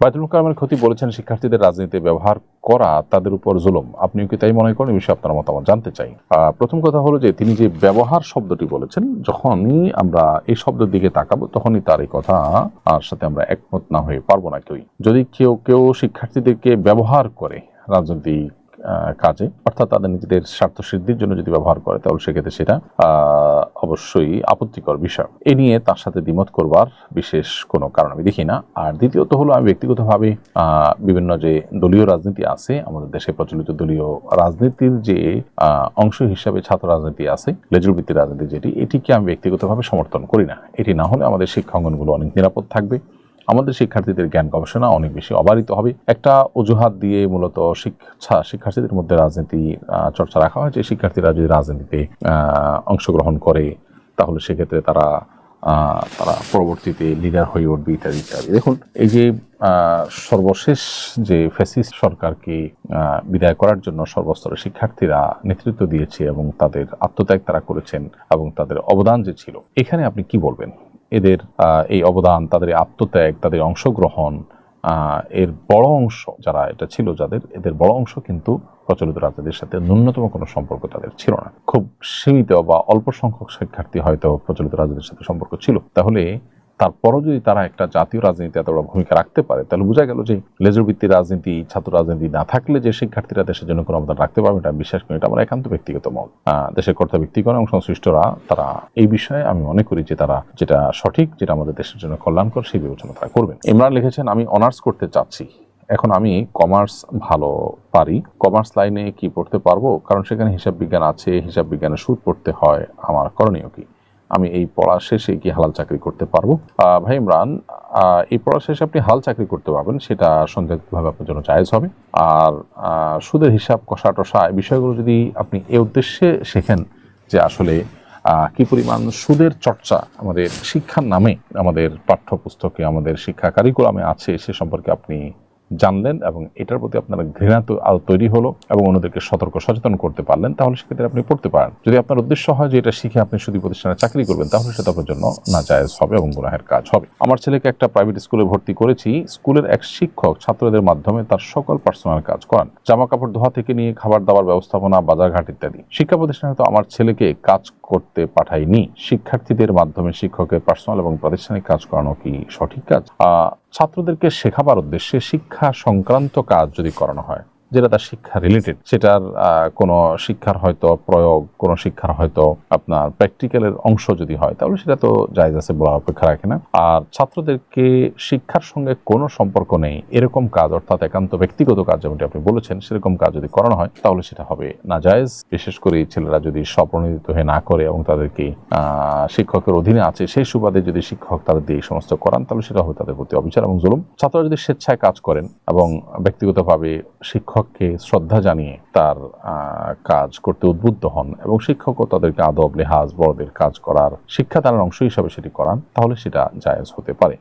বায়তুল কালামের ক্ষতি বলেছেন শিক্ষার্থীদের রাজনীতিতে ব্যবহার করা তাদের উপর জুলুম। আপনিও কি তাই মনে করেন? বিষয়ে আপনার মতামত জানতে চাই। প্রথম কথা হলো যে তিনি যে ব্যবহার শব্দটি বলেছেন যখনই আমরা এই শব্দের দিকে তাকাবো তখনই তার এই কথা আর সাথে আমরা একমত না হয়ে পারব না কেউই। যদি কেউ কেউ শিক্ষার্থীদেরকে ব্যবহার করে রাজনৈতিক আহ, কাজে, অর্থাৎ তাদের নিজেদের স্বার্থ সিদ্ধির জন্য যদি ব্যবহার করে, তাহলে সেক্ষেত্রে সেটা অবশ্যই আপত্তিকর বিষয়। এ নিয়ে তার সাথে দ্বিমত করবার বিশেষ কোনো কারণ আমি দেখি না। আর দ্বিতীয়ত হলো, আমি ব্যক্তিগতভাবে বিভিন্ন যে দলীয় রাজনীতি আছে, আমাদের দেশে প্রচলিত দলীয় রাজনীতির যে অংশ হিসাবে ছাত্র রাজনীতি আছে লেজুর ভিত্তিক রাজনীতি যেটি, এটিকে আমি ব্যক্তিগতভাবে সমর্থন করি না। এটি না হলে আমাদের শিক্ষাঙ্গনগুলো অনেক নিরাপদ থাকবে। আমাদের শিক্ষার্থীদের জ্ঞান গবেষণা অনেক বেশি অবারিত হবে। একটা অজুহাত দিয়ে মূলত শিক্ষা, শিক্ষার্থীদের মধ্যে রাজনীতি চর্চা রাখা হয় যে শিক্ষার্থীরা যদি রাজনীতিতে অংশগ্রহণ করে, তাহলে সেক্ষেত্রে তারা তারা পরবর্তীতে লিডার হয়ে উঠবে ইত্যাদি ইত্যাদি। দেখুন, এই যে সর্বশেষ যে ফ্যাসিস্ট সরকারকে বিদায় করার জন্য সর্বস্তরের শিক্ষার্থীরা নেতৃত্ব দিয়েছে এবং তাদের আত্মত্যাগ তারা করেছেন এবং তাদের অবদান যে ছিল, এখানে আপনি কি বলবেন? এদের এই অবদান, তাদের আত্মত্যাগ, তাদের অংশগ্রহণ এর বড় অংশ যারা এটা ছিল যাদের, এদের বড় অংশ কিন্তু প্রচলিত রাজনীতির সাথে ন্যূনতম কোনো সম্পর্ক তাদের ছিল না। খুব সীমিত বা অল্প সংখ্যক শিক্ষার্থী হয়তো প্রচলিত রাজনীতির সাথে সম্পর্ক ছিল। তাহলে তারপরও যদি তারা একটা জাতীয় রাজনীতি এত বড় ভূমিকা রাখতে পারে, তাহলে বোঝা গেল যে লেজুর ভিত্তিক রাজনীতি, ছাত্র রাজনীতি না থাকলে যে শিক্ষার্থীরা দেশের জন্য কোনো অবদান রাখতে পারবে এটা বিশ্বাস করি এটা আমার একান্ত ব্যক্তিগত মত। দেশের কর্তা ব্যক্তিগণ এবং সংশ্লিষ্টরা, তারা এই বিষয়ে আমি মনে করি যে তারা যেটা সঠিক, যেটা আমাদের দেশের জন্য কল্যাণকর, সেই বিবেচনা তারা করবেন। ইমরান লিখেছেন, আমি অনার্স করতে চাচ্ছি। এখন আমি কমার্স ভালো পারি। কমার্স লাইনে কি পড়তে পারব? কারণ সেখানে হিসাব বিজ্ঞান আছে, হিসাব বিজ্ঞানের সুদ পড়তে হয়। আমার করণীয় কি? আমি এই পড়া শেষে কি হালাল চাকরি করতে পারব। ভাই ইমরান এই পড়া শেষে আপনি হাল চাকরি করতে পারবেন, সেটা সংখ্যাগতভাবে আপনার জন্য জায়েজ হবে। আর সুদের হিসাব কষা টসা এই বিষয়গুলো যদি আপনি এ উদ্দেশ্যে শেখেন যে আসলে কি পরিমাণ সুদের চর্চা আমাদের শিক্ষার নামে আমাদের পাঠ্যপুস্তকে, আমাদের শিক্ষা কারিকুলামে আছে সে সম্পর্কে আপনি জানলেন এবং এটার প্রতি আপনার ঘৃণা তৈরি হলো এবং অন্যদেরকে সতর্ক, সচেতন করতে পারলেন, তাহলে সেক্ষেত্রে আপনি পড়তে পারেন। যদি আপনার উদ্দেশ্য হয় যে এটা শিখে আপনি শুধু প্রতিষ্ঠানে চাকরি করবেন, তাহলে সেটা আপনার জন্য না জায়েজ হবে এবং গুনাহের কাজ হবে। আমার ছেলেকে একটা প্রাইভেট স্কুলে ভর্তি করেছি। স্কুলের এক শিক্ষক ছাত্রদের মাধ্যমে তার সকল পার্সোনাল কাজ করান। জামা কাপড় ধোয়া থেকে নিয়ে খাবার দাবার ব্যবস্থাপনা, বাজারঘাট ইত্যাদি। শিক্ষা প্রতিষ্ঠানে তো আমার ছেলেকে কাজ করতে পাঠাইনি শিক্ষার্থীদের মাধ্যমে শিক্ষকের পার্সোনাল এবং প্রাতিষ্ঠানিক কাজ করানো কি সঠিক কাজ? ছাত্রদেরকে শেখাবার উদ্দেশ্যে শিক্ষা সংক্রান্ত কাজ যদি করানো হয় যেটা তার শিক্ষা রিলেটেড সেটার কোনো শিক্ষার হয়তো প্রয়োগ, কোনো শিক্ষার হয়তো আপনার প্র্যাকটিক্যালের অংশ যদি হয়, তাহলে সেটা তো জায়জ আছে বলা অপেক্ষা রাখে না। আর ছাত্রদেরকে শিক্ষার সঙ্গে কোনো সম্পর্ক নেই, এরকম কাজ অর্থাৎ একান্ত ব্যক্তিগত কাজ যেমনটি আপনি বলেছেন, সেরকম কাজ যদি করানো হয়, তাহলে সেটা হবে না জায়েজ। বিশেষ করে ছেলেরা যদি স্বপ্রণোদিত হয়ে না করে এবং তাদেরকে শিক্ষকের অধীনে আছে, সেই সুবাদে যদি শিক্ষক তাদের দিয়ে সমস্ত করান, তাহলে সেটা হবে তাদের প্রতি অবিচার এবং জুলুম। ছাত্ররা যদি স্বেচ্ছায় কাজ করেন এবং ব্যক্তিগতভাবে শিক্ষককে শ্রদ্ধা জানিয়ে তার কাজ করতে উদ্বুদ্ধ হন এবং শিক্ষকও তাদেরকে আদব, লেহাজ, বড়দের কাজ করার শিক্ষা তার অংশ হিসাবে সেটি করান, তাহলে সেটা জায়েজ হতে পারে।